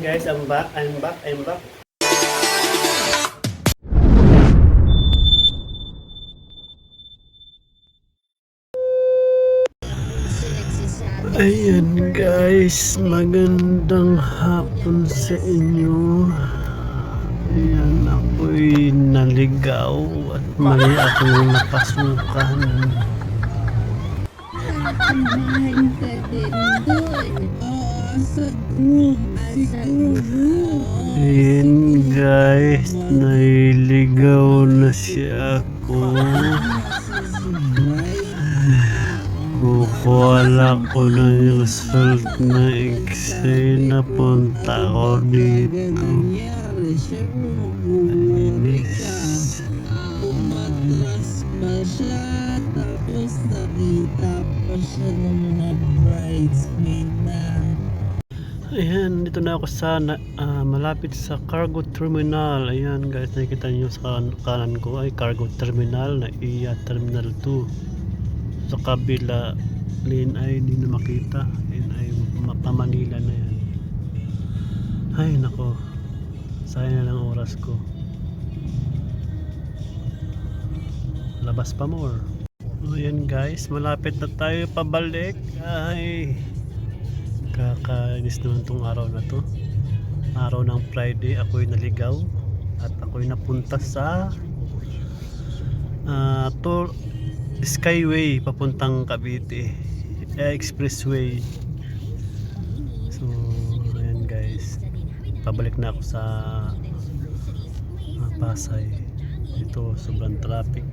guys, I'm back, I'm back, I'm back. Ayan guys, magandang hapon sa inyo. Ayan, ako'y naligaw at mali akong napasukan. Kumain Ayan guys, nailigaw na siya ako. Kukuha ko ng result na exam na punta ko dito. Inis. Tapos nakita pa siya ng mga bridesmaid na. Ayan, dito na ako sa ah, malapit sa cargo terminal. Ayan guys, nakikita niyo sa kan- kanan ko ay cargo terminal na iya terminal 2. Sa kabila lane ay hindi na makita. Ayan ay ma- pa Manila na yan. Ay nako. Sayang na lang oras ko. Labas pa more. Ayan guys, malapit na tayo pabalik. Ay, kakainis naman tong araw na to. Araw ng Friday ako'y naligaw at ako'y napunta sa ah, to Skyway papuntang Cavite eh, Expressway. So ayan guys. Pabalik na ako sa ah, Pasay. Ito sobrang traffic